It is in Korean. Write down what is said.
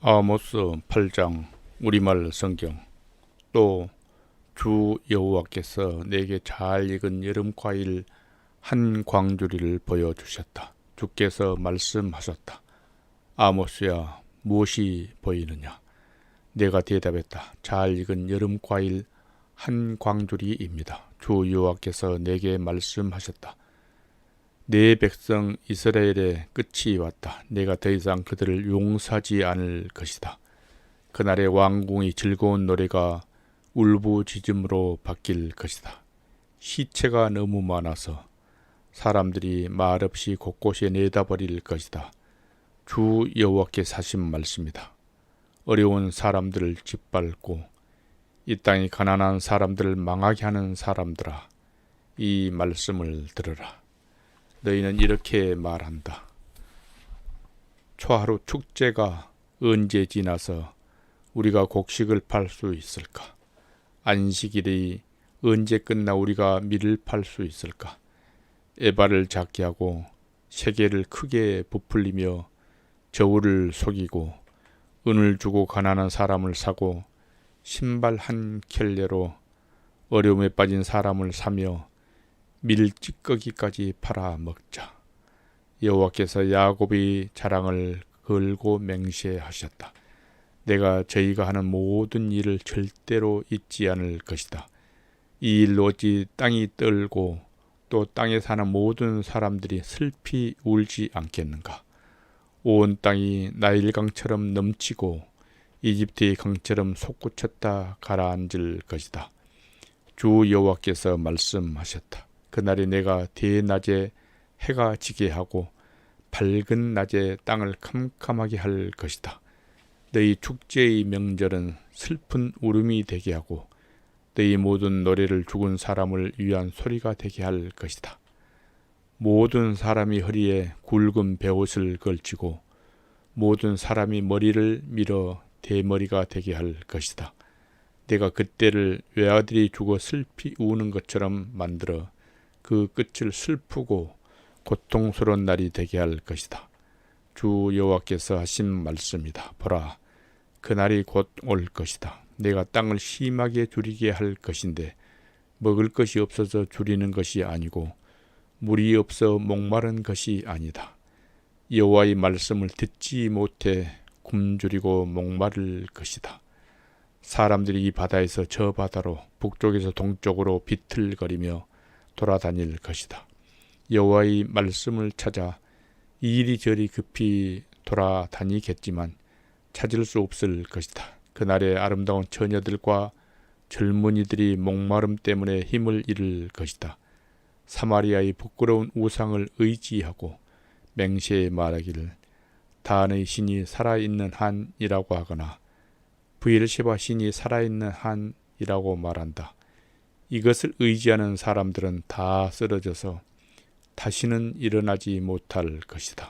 아모스 8장 우리말 성경 또 주 여호와께서 내게 잘 익은 여름 과일 한 광주리를 보여 주셨다. 주께서 말씀하셨다. 아모스야 무엇이 보이느냐? 내가 대답했다. 잘 익은 여름 과일 한 광주리입니다. 주 여호와께서 내게 말씀하셨다. 내 백성 이스라엘의 끝이 왔다. 내가 더 이상 그들을 용서하지 않을 것이다. 그날의 왕궁이 즐거운 노래가 울부짖음으로 바뀔 것이다. 시체가 너무 많아서 사람들이 말없이 곳곳에 내다버릴 것이다. 주 여호와께서 하신 말씀이다. 어려운 사람들을 짓밟고 이 땅이 가난한 사람들을 망하게 하는 사람들아 이 말씀을 들으라. 너희는 이렇게 말한다. 초하루 축제가 언제 지나서 우리가 곡식을 팔 수 있을까? 안식일이 언제 끝나 우리가 밀을 팔 수 있을까? 에바를 작게 하고 세계를 크게 부풀리며 저울을 속이고 은을 주고 가난한 사람을 사고 신발 한 켤레로 어려움에 빠진 사람을 사며 밀찌꺼기까지 팔아 먹자. 여호와께서 야곱의 자랑을 걸고 맹세하셨다. 내가 저희가 하는 모든 일을 절대로 잊지 않을 것이다. 이 일로 어찌 땅이 떨고 또 땅에 사는 모든 사람들이 슬피 울지 않겠는가? 온 땅이 나일강처럼 넘치고 이집트의 강처럼 솟구쳤다 가라앉을 것이다. 주 여호와께서 말씀하셨다. 그날에 내가 대낮에 해가 지게 하고 밝은 낮에 땅을 캄캄하게 할 것이다. 너희 축제의 명절은 슬픈 울음이 되게 하고 너희 모든 노래를 죽은 사람을 위한 소리가 되게 할 것이다. 모든 사람이 허리에 굵은 베옷을 걸치고 모든 사람이 머리를 밀어 대머리가 되게 할 것이다. 내가 그때를 외아들이 죽어 슬피 우는 것처럼 만들어 그 끝을 슬프고 고통스러운 날이 되게 할 것이다. 주 여호와께서 하신 말씀이다. 보라, 그 날이 곧 올 것이다. 내가 땅을 심하게 줄이게 할 것인데 먹을 것이 없어서 줄이는 것이 아니고 물이 없어 목마른 것이 아니다. 여호와의 말씀을 듣지 못해 굶주리고 목마를 것이다. 사람들이 이 바다에서 저 바다로 북쪽에서 동쪽으로 비틀거리며 돌아다닐 것이다. 여호와의 말씀을 찾아 이리저리 급히 돌아다니겠지만 찾을 수 없을 것이다. 그날의 아름다운 처녀들과 젊은이들이 목마름 때문에 힘을 잃을 것이다. 사마리아의 부끄러운 우상을 의지하고 맹세에 말하기를 단의 신이 살아있는 한이라고 하거나 부엘시바 신이 살아있는 한이라고 말한다. 이것을 의지하는 사람들은 다 쓰러져서 다시는 일어나지 못할 것이다.